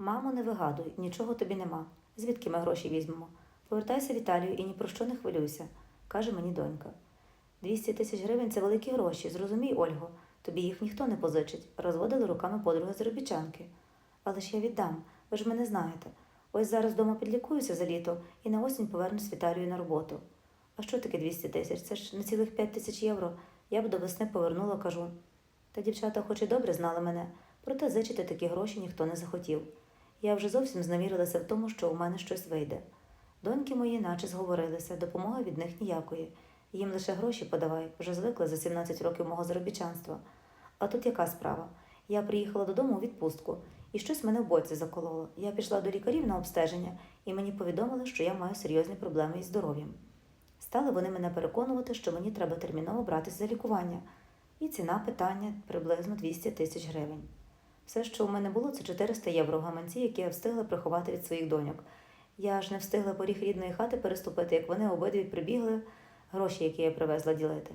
Мамо, не вигадуй, нічого тобі нема. Звідки ми гроші візьмемо? Повертайся в Італію і ні про що не хвилюйся, каже мені донька. Двісті тисяч гривень це великі гроші, зрозумій, Ольго, тобі їх ніхто не позичить, розводили руками подруги заробітчанки. Але ж я віддам, ви ж мене знаєте. Ось зараз вдома підлікуюся за літо і на осінь повернусь в Італію на роботу. А що таке 200 тисяч? Це ж не цілих 5 тисяч євро. Я б до весни повернула, кажу. Та дівчата хоч і добре знали мене, проте зичити такі гроші ніхто не захотів. Я вже зовсім зневірилася в тому, що у мене щось вийде. Доньки мої наче зговорилися, допомоги від них ніякої. Їм лише гроші подавай, вже звикли за 17 років мого заробітчанства. А тут яка справа? Я приїхала додому у відпустку, і щось мене в боці закололо. Я пішла до лікарів на обстеження, і мені повідомили, що я маю серйозні проблеми із здоров'ям. Стали вони мене переконувати, що мені треба терміново братись за лікування, і ціна питання приблизно 200 тисяч гривень. Все, що у мене було, це 400 євро в гаманці, які я встигла приховати від своїх доньок. Я ж не встигла поріг рідної хати переступити, як вони обидві прибігли гроші, які я привезла ділити.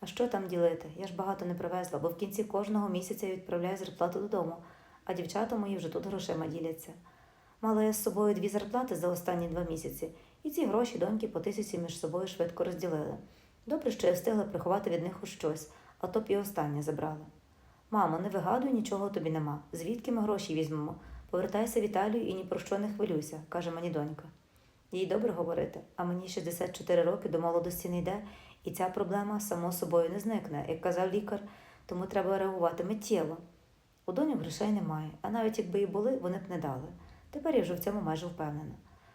А що там ділити? Я ж багато не привезла, бо в кінці кожного місяця я відправляю зарплату додому, а дівчата мої вже тут грошима діляться. Мала я з собою дві зарплати за останні два місяці, і ці гроші доньки по тисячі між собою швидко розділили. Добре, що я встигла приховати від них хоч щось, а то б і останнє забрала. Мамо, не вигадуй, нічого тобі нема. Звідки ми гроші візьмемо? Повертайся в Італію і ні про що не хвилюйся, каже мені донька. Їй добре говорити, а мені 64 роки до молодості не йде, і ця проблема само собою не зникне, як казав лікар, тому треба реагувати миттєво. У доньок грошей немає, а навіть якби і були, вони б не дали. Тепер я вже в цьому майже впевнена.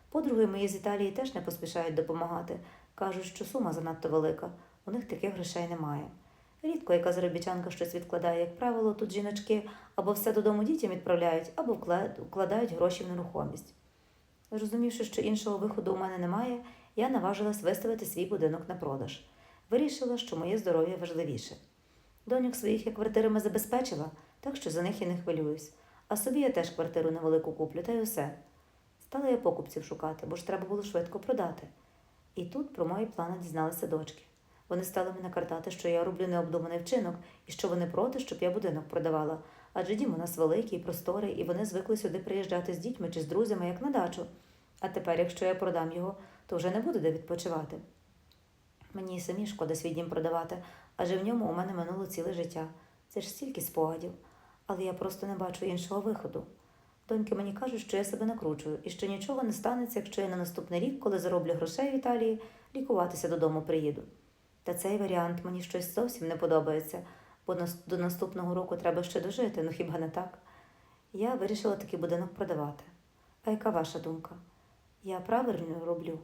Подруги мої з Італії теж не поспішають допомагати. Кажуть, що сума занадто велика, у них таких грошей немає. Рідко яка заробітчанка щось відкладає, як правило, тут жіночки або все додому дітям відправляють, або вкладають гроші в нерухомість. Зрозумівши, що іншого виходу у мене немає, я наважилась виставити свій будинок на продаж. Вирішила, що моє здоров'я важливіше. Доньок своїх я квартирами забезпечила, так що за них я не хвилююсь. А собі я теж квартиру невелику куплю, та й усе. Стала я покупців шукати, бо ж треба було швидко продати. І тут про мої плани дізналися дочки. Вони стали мене картати, що я роблю необдуманий вчинок і що вони проти, щоб я будинок продавала. Адже дім у нас великий, просторий, і вони звикли сюди приїжджати з дітьми чи з друзями, як на дачу. А тепер, якщо я продам його, то вже не буде де відпочивати. Мені самі шкода свій дім продавати, адже в ньому у мене минуло ціле життя. Це ж стільки спогадів. Але я просто не бачу іншого виходу. Доньки мені кажуть, що я себе накручую і що нічого не станеться, якщо я на наступний рік, коли зароблю грошей в Італії, лікуватися додому приїду. Та цей варіант мені щось зовсім не подобається, бо до наступного року треба ще дожити, ну хіба не так? Я вирішила такий будинок продавати. А яка ваша думка? Я правильно роблю?